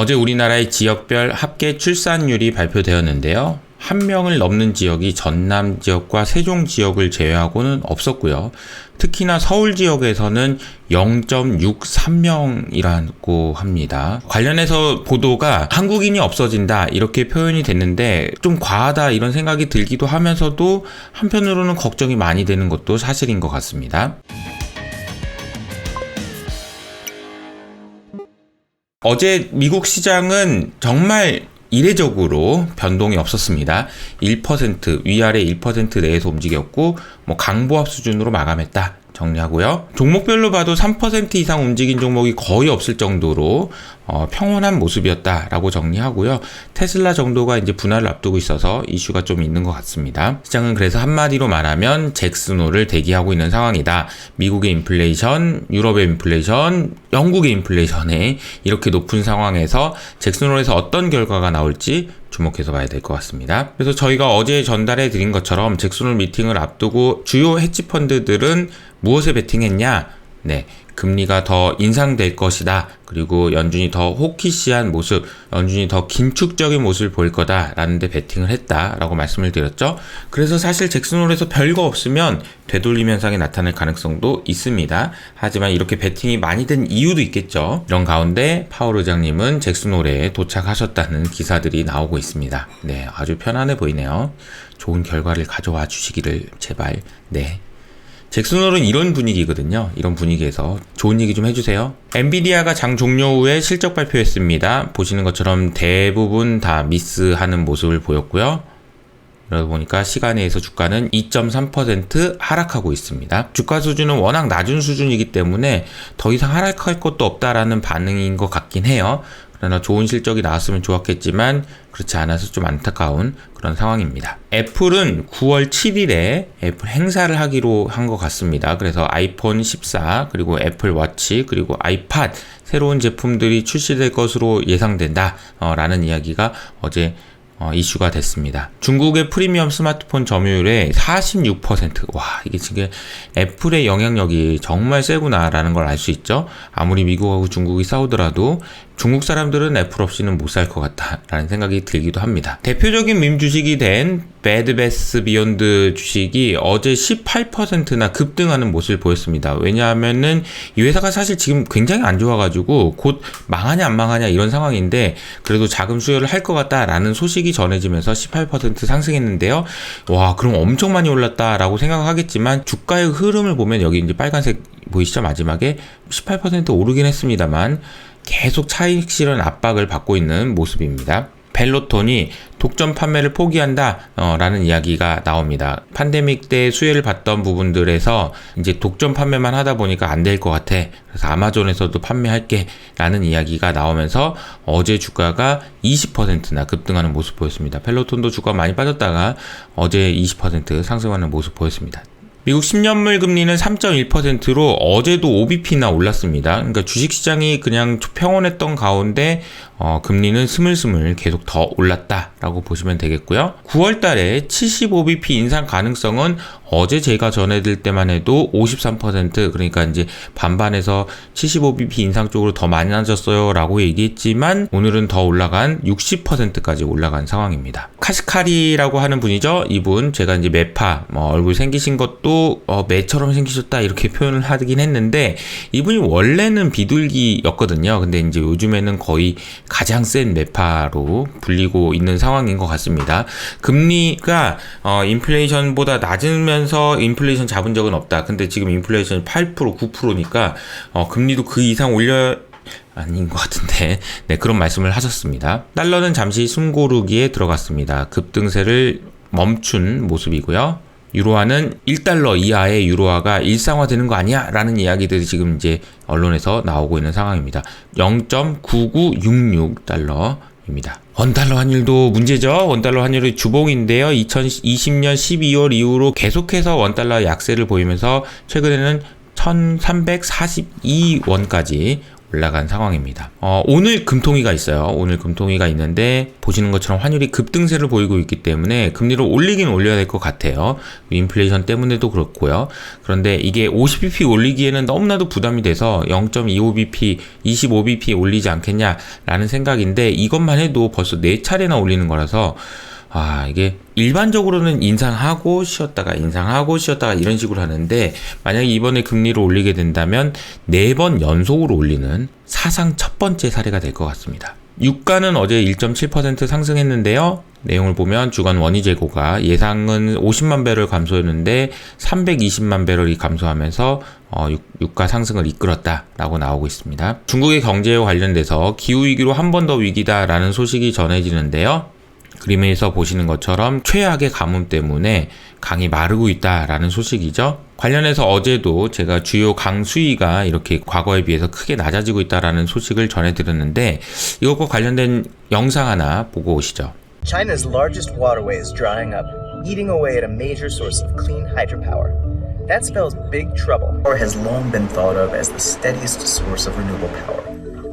어제 우리나라의 지역별 합계 출산율이 발표되었는데요. 한 명을 넘는 지역이 전남 지역과 세종 지역을 제외하고는 없었고요. 특히나 서울 지역에서는 0.63명이라고 합니다. 관련해서 보도가 한국인이 없어진다 이렇게 표현이 됐는데 좀 과하다 이런 생각이 들기도 하면서도 한편으로는 걱정이 많이 되는 것도 사실인 것 같습니다. 어제 미국 시장은 정말 이례적으로 변동이 없었습니다. 1% 위아래 1% 내에서 움직였고 뭐 강보합 수준으로 마감했다. 정리하고요. 종목별로 봐도 3% 이상 움직인 종목이 거의 없을 정도로 어, 평온한 모습이었다라고 정리하고요. 테슬라 정도가 이제 분할을 앞두고 있어서 이슈가 좀 있는 것 같습니다. 시장은 그래서 한마디로 말하면 잭슨홀을 대기하고 있는 상황이다. 미국의 인플레이션, 유럽의 인플레이션, 영국의 인플레이션에 이렇게 높은 상황에서 잭슨홀에서 어떤 결과가 나올지 주목해서 봐야 될 것 같습니다. 그래서 저희가 어제 전달해 드린 것처럼 잭슨홀 미팅을 앞두고 주요 헤지 펀드들은 무엇에 베팅했냐? 네. 금리가 더 인상될 것이다. 그리고 연준이 더 호키시한 모습, 연준이 더 긴축적인 모습을 보일 거다라는 데 베팅을 했다라고 말씀을 드렸죠. 그래서 사실 잭슨홀에서 별거 없으면 되돌림 현상이 나타날 가능성도 있습니다. 하지만 이렇게 베팅이 많이 된 이유도 있겠죠. 이런 가운데 파월 의장님은 잭슨홀에 도착하셨다는 기사들이 나오고 있습니다. 네, 아주 편안해 보이네요. 좋은 결과를 가져와 주시기를 제발. 네. 잭슨홀은 이런 분위기거든요. 이런 분위기에서 좋은 얘기 좀 해주세요. 엔비디아가 장 종료 후에 실적 발표했습니다. 보시는 것처럼 대부분 다 미스하는 모습을 보였고요. 그러다 보니까 시간에 의해서 주가는 2.3% 하락하고 있습니다. 주가 수준은 워낙 낮은 수준이기 때문에 더 이상 하락할 것도 없다라는 반응인 것 같긴 해요. 그러나 좋은 실적이 나왔으면 좋았겠지만 그렇지 않아서 좀 안타까운 그런 상황입니다. 애플은 9월 7일에 애플 행사를 하기로 한 것 같습니다. 그래서 아이폰 14 그리고 애플 워치 그리고 아이팟 새로운 제품들이 출시될 것으로 예상된다 어, 라는 이야기가 어제 어, 이슈가 됐습니다. 중국의 프리미엄 스마트폰 점유율의 46%. 와, 이게 지금 애플의 영향력이 정말 세구나라는 걸 알 수 있죠. 아무리 미국하고 중국이 싸우더라도 중국 사람들은 애플 없이는 못 살 것 같다라는 생각이 들기도 합니다. 대표적인 밈 주식이 된 배드베스 비욘드 주식이 어제 18%나 급등하는 모습을 보였습니다. 왜냐하면은 이 회사가 사실 지금 굉장히 안 좋아가지고 곧 망하냐 안 망하냐 이런 상황인데 그래도 자금 수혈을 할것 같다라는 소식이 전해지면서 18% 상승했는데요. 와 그럼 엄청 많이 올랐다라고 생각하겠지만 주가의 흐름을 보면 여기 이제 빨간색 보이시죠 마지막에 18% 오르긴 했습니다만 계속 차익 실현 압박을 받고 있는 모습입니다. 펠로톤이 독점 판매를 포기한다 어, 라는 이야기가 나옵니다. 팬데믹 때 수혜를 받던 부분들에서 이제 독점 판매만 하다 보니까 안 될 것 같아. 그래서 아마존에서도 판매할게 라는 이야기가 나오면서 어제 주가가 20%나 급등하는 모습 보였습니다. 펠로톤도 주가 많이 빠졌다가 어제 20% 상승하는 모습 보였습니다. 미국 10년물 금리는 3.1%로 어제도 OBP나 올랐습니다. 그러니까 주식시장이 그냥 평온했던 가운데 어, 금리는 스물스물 계속 더 올랐다라고 보시면 되겠고요. 9월 달에 75bp 인상 가능성은 어제 제가 전해드릴 때만 해도 53% 그러니까 이제 반반에서 75bp 인상 쪽으로 더 많이 낮았어요 라고 얘기했지만 오늘은 더 올라간 60%까지 올라간 상황입니다. 카시카리라고 하는 분이죠. 이분 제가 이제 매파 뭐 얼굴 생기신 것도 어, 매처럼 생기셨다 이렇게 표현을 하긴 했는데 이분이 원래는 비둘기였거든요. 근데 이제 요즘에는 거의 가장 센 매파로 불리고 있는 상황인 것 같습니다. 금리가 어, 인플레이션보다 낮으면서 인플레이션 잡은 적은 없다. 근데 지금 인플레이션이 8% 9%니까 어, 금리도 그 이상 올려 아닌 것 같은데 네 그런 말씀을 하셨습니다. 달러는 잠시 숨고르기에 들어갔습니다. 급등세를 멈춘 모습이고요. 유로화는 1달러 이하의 유로화가 일상화되는 거 아니야? 라는 이야기들이 지금 이제 언론에서 나오고 있는 상황입니다. 0.9966달러입니다. 원달러 환율도 문제죠. 원달러 환율이 주봉인데요. 2020년 12월 이후로 계속해서 원달러 약세를 보이면서 최근에는 1342원까지 올라간 상황입니다. 어, 오늘 금통위가 있어요. 오늘 금통위가 있는데 보시는 것처럼 환율이 급등세를 보이고 있기 때문에 금리를 올리긴 올려야 될 것 같아요. 인플레이션 때문에도 그렇고요. 그런데 이게 50bp 올리기에는 너무나도 부담이 돼서 0.25bp, 25bp 올리지 않겠냐라는 생각인데 이것만 해도 벌써 4차례나 올리는 거라서 아, 이게 일반적으로는 인상하고 쉬었다가 인상하고 쉬었다가 이런 식으로 하는데 만약에 이번에 금리를 올리게 된다면 네 번 연속으로 올리는 사상 첫 번째 사례가 될 것 같습니다. 유가는 어제 1.7% 상승했는데요. 내용을 보면 주간 원유 재고가 예상은 50만 배럴 감소했는데 320만 배럴이 감소하면서 어, 유, 가 상승을 이끌었다라고 나오고 있습니다. 중국의 경제와 관련돼서 기후 위기로 한 번 더 위기다라는 소식이 전해지는데요. 그림에서 보시는 것처럼 최악의 가뭄 때문에 강이 마르고 있다라는 소식이죠. 관련해서 어제도 제가 주요 강 수위가 이렇게 과거에 비해서 크게 낮아지고 있다라는 소식을 전해드렸는데 이것과 관련된 영상 하나 보고 오시죠. China's largest waterway is drying up, eating away at a major source of clean hydropower. That spells big trouble. Or has long been thought of as the steadiest source of renewable power.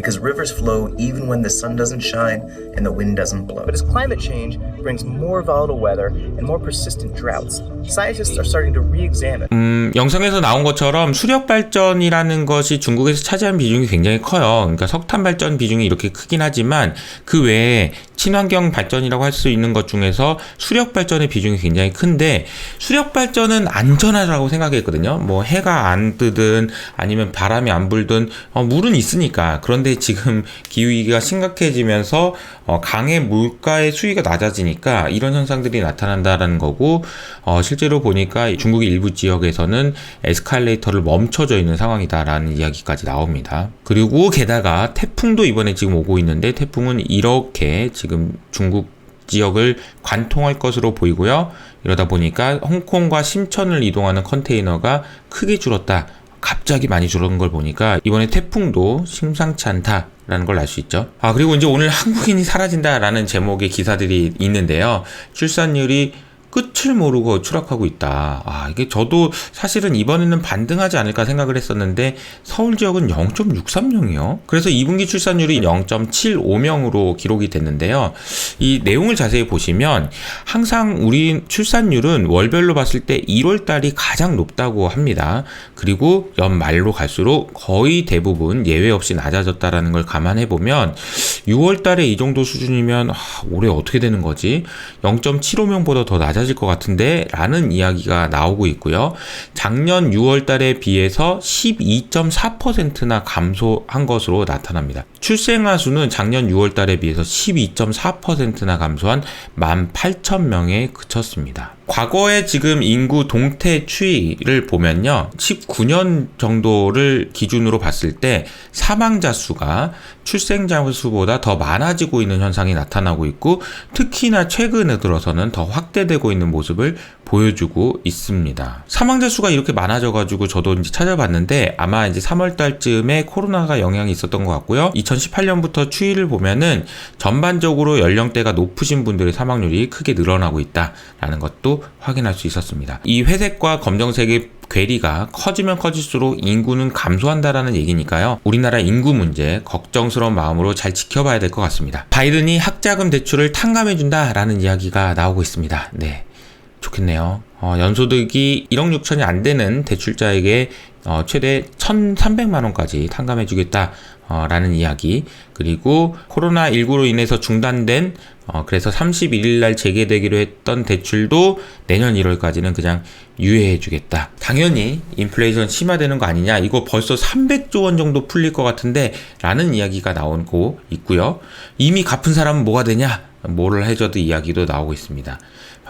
Because rivers flow even when the sun doesn't shine and the wind doesn't blow. But as climate change brings more volatile weather and more persistent droughts, scientists are starting to re examine. 음, 영상에서 나온 것처럼 수력 발전이라는 것이 중국에서 차지하는 비중이 굉장히 커요. 그러니까 석탄 발전 비중이 이렇게 크긴 하지만 그 외에 친환경 발전이라고 할 수 있는 것 중에서 수력 발전의 비중이 굉장히 큰데 수력 발전은 안전하다고 생각했거든요. 뭐 해가 안 뜨든 아니면 바람이 안 불든 어, 물은 있으니까. 그런데 지금 기후 위기가 심각해지면서 어, 강의 물가의 수위가 낮아지니까 이런 현상들이 나타난다라는 거고 어, 실제로 보니까 중국의 일부 지역에서는 에스컬레이터를 멈춰져 있는 상황이다라는 이야기까지 나옵니다. 그리고 게다가 태풍도 이번에 지금 오고 있는데 태풍은 이렇게 지금 중국 지역을 관통할 것으로 보이고요. 이러다 보니까 홍콩과 심천을 이동하는 컨테이너가 크게 줄었다. 갑자기 많이 줄은 걸 보니까 이번에 태풍도 심상치 않다 라는 걸 알 수 있죠. 아, 그리고 이제 오늘 한국인이 사라진다라는 제목의 기사들이 있는데요. 출산율이 끝을 모르고 추락하고 있다. 아, 이게 저도 사실은 이번에는 반등하지 않을까 생각을 했었는데 서울 지역은 0.63명이요. 그래서 2분기 출산율이 0.75명으로 기록이 됐는데요. 이 내용을 자세히 보시면 항상 우리 출산율은 월별로 봤을 때 1월 달이 가장 높다고 합니다. 그리고 연말로 갈수록 거의 대부분 예외 없이 낮아졌다라는 걸 감안해 보면 6월 달에 이 정도 수준이면 아, 올해 어떻게 되는 거지? 0.75명보다 더 낮아 낮아질 것 같은데 라는 이야기가 나오고 있고요. 작년 6월 달에 비해서 12.4%나 감소한 것으로 나타납니다. 출생아 수는 작년 6월 달에 비해서 12.4%나 감소한 18,000명에 그쳤습니다. 과거에 지금 인구 동태 추이를 보면요. 19년 정도를 기준으로 봤을 때 사망자 수가 출생자 수보다 더 많아지고 있는 현상이 나타나고 있고 특히나 최근에 들어서는 더 확대되고 있는 모습을 보여주고 있습니다. 사망자 수가 이렇게 많아져 가지고 저도 이제 찾아봤는데 아마 이제 3월 달쯤에 코로나가 영향이 있었던 것 같고요. 2018년부터 추이를 보면은 전반적으로 연령대가 높으신 분들의 사망률이 크게 늘어나고 있다라는 것도 확인할 수 있었습니다. 이 회색과 검정색의 괴리가 커지면 커질수록 인구는 감소한다라는 얘기니까요. 우리나라 인구 문제 걱정스러운 마음으로 잘 지켜봐야 될 것 같습니다. 바이든이 학자금 대출을 탕감해준다라는 이야기가 나오고 있습니다. 네. 좋겠네요. 어, 연소득이 1억 6천이 안 되는 대출자에게 어, 최대 1,300만 원까지 탕감해 주겠다. 어, 라는 이야기. 그리고 코로나19로 인해서 중단된, 어, 그래서 31일 날 재개되기로 했던 대출도 내년 1월까지는 그냥 유예해 주겠다. 당연히 인플레이션 심화되는 거 아니냐. 이거 벌써 300조 원 정도 풀릴 것 같은데, 라는 이야기가 나오고 있고요. 이미 갚은 사람은 뭐가 되냐? 뭐를 해줘도 이야기도 나오고 있습니다.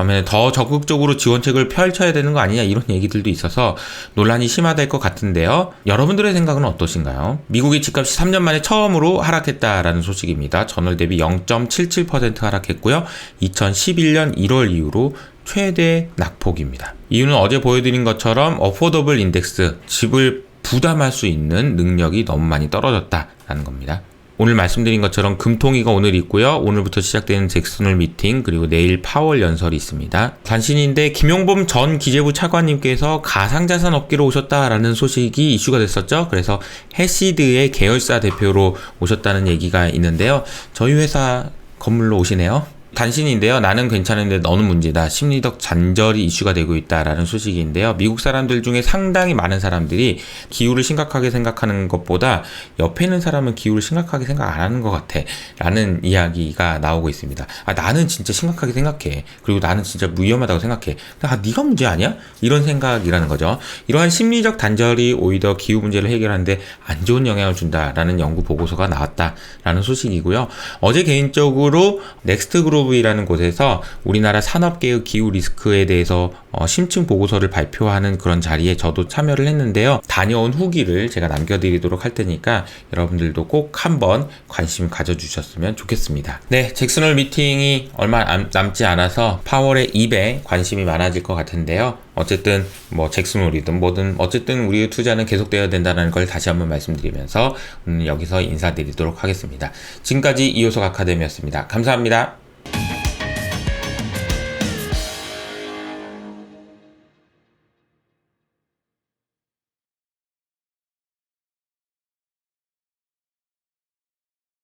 반면에 더 적극적으로 지원책을 펼쳐야 되는 거 아니냐 이런 얘기들도 있어서 논란이 심화될 것 같은데요. 여러분들의 생각은 어떠신가요? 미국의 집값이 3년 만에 처음으로 하락했다라는 소식입니다. 전월 대비 0.77% 하락했고요. 2011년 1월 이후로 최대 낙폭입니다. 이유는 어제 보여드린 것처럼 어포더블 인덱스 집을 부담할 수 있는 능력이 너무 많이 떨어졌다라는 겁니다. 오늘 말씀드린 것처럼 금통위가 오늘 있고요. 오늘부터 시작되는 잭슨홀 미팅 그리고 내일 파월 연설이 있습니다. 단신인데 김용범 전 기재부 차관님께서 가상자산 업계로 오셨다라는 소식이 이슈가 됐었죠. 그래서 해시드의 계열사 대표로 오셨다는 얘기가 있는데요. 저희 회사 건물로 오시네요. 단신인데요. 나는 괜찮은데 너는 문제다. 심리적 잔절이 이슈가 되고 있다라는 소식인데요. 미국 사람들 중에 상당히 많은 사람들이 기후를 심각하게 생각하는 것보다 옆에 있는 사람은 기후를 심각하게 생각 안 하는 것 같아. 라는 이야기가 나오고 있습니다. 아, 나는 진짜 심각하게 생각해. 그리고 나는 진짜 위험하다고 생각해. 아, 네가 문제 아니야? 이런 생각이라는 거죠. 이러한 심리적 단절이 오히려 기후 문제를 해결하는데 안 좋은 영향을 준다라는 연구 보고서가 나왔다라는 소식이고요. 어제 개인적으로 넥스트 그룹 이라는 곳에서 우리나라 산업계의 기후 리스크에 대해서 어, 심층 보고서를 발표하는 그런 자리에 저도 참여를 했는데요. 다녀온 후기를 제가 남겨드리도록 할 테니까 여러분들도 꼭 한번 관심 가져주셨으면 좋겠습니다. 네, 잭슨홀 미팅이 얼마 남- 남지 않아서 파월의 입에 관심이 많아질 것 같은데요. 어쨌든 뭐 잭슨홀이든 뭐든 어쨌든 우리의 투자는 계속되어야 된다는 걸 다시 한번 말씀드리면서 오늘 여기서 인사드리도록 하겠습니다. 지금까지 이호석 아카데미였습니다. 감사합니다.